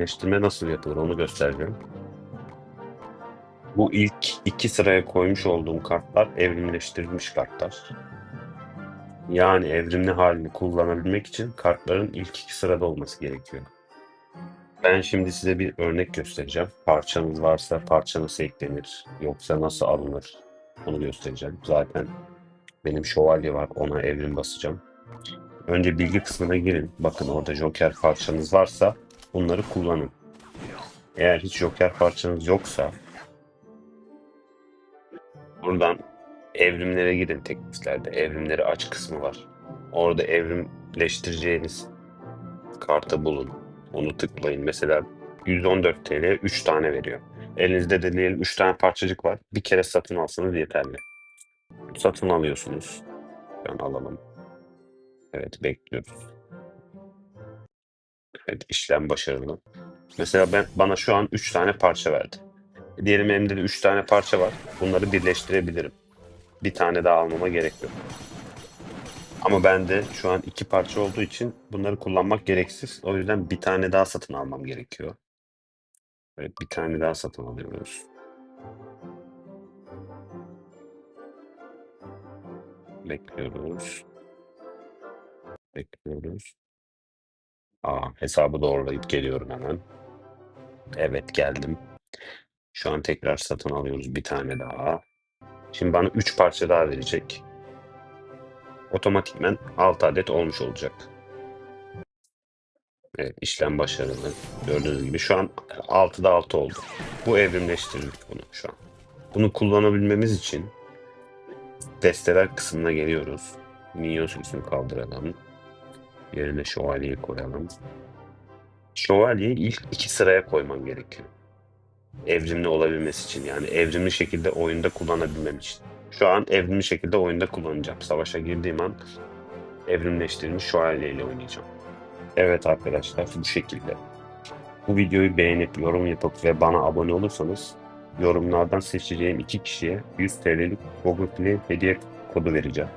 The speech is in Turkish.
evrimleştirme nasıl yapılır onu göstereceğim. Bu ilk iki sıraya koymuş olduğum kartlar evrimleştirilmiş kartlar. Yani evrimli halini kullanabilmek için kartların ilk iki sırada olması gerekiyor. Ben şimdi size bir örnek göstereceğim. Parçanız varsa parça nasıl eklenir, yoksa nasıl alınır onu göstereceğim. Zaten benim şövalye var ona evrim basacağım. Önce bilgi kısmına girin. Bakın orada joker parçanız varsa bunları kullanın. Eğer hiç joker parçanız yoksa buradan evrimlere girin tekliflerde. Evrimleri aç kısmı var. Orada evrimleştireceğiniz kartı bulun. Onu tıklayın. Mesela 114 TL 3 tane veriyor. Elinizde de diyelim 3 tane parçacık var. Bir kere satın alsanız yeterli. Satın alıyorsunuz. Ben alalım. Evet bekliyoruz. Evet işlem başarılı. Mesela ben bana şu an 3 tane parça verdi. Diyelim elimde de 3 tane parça var. Bunları birleştirebilirim. Bir tane daha almama gerek yok. Ama bende şu an iki parça olduğu için bunları kullanmak gereksiz. O yüzden bir tane daha satın almam gerekiyor. Evet bir tane daha satın alıyoruz. Bekliyoruz. Bekliyoruz. Aa, hesabı doğrulayıp geliyorum hemen. Evet geldim. Şu an tekrar satın alıyoruz bir tane daha. Şimdi bana 3 parça daha verecek. Otomatikmen 6 adet olmuş olacak. Evet işlem başarılı. Gördüğünüz gibi şu an 6'da 6 oldu. Bu evrimleştirdik bunu şu an. Bunu kullanabilmemiz için desteler kısmına geliyoruz. Minyon sürüsünü kaldıralım. Yerine şövalyeyi koyalım. Şövalyeyi ilk iki sıraya koyman gerekiyor. Evrimli olabilmesi için yani evrimli şekilde oyunda kullanabilmem için. Şu an evrimli şekilde oyunda kullanacağım. Savaşa girdiğim an evrimleştirilmiş şövalye ile oynayacağım. Evet arkadaşlar bu şekilde. Bu videoyu beğenip yorum yapıp ve bana abone olursanız yorumlardan seçeceğim iki kişiye 100 TL'lik Google Play hediye kodu vereceğim.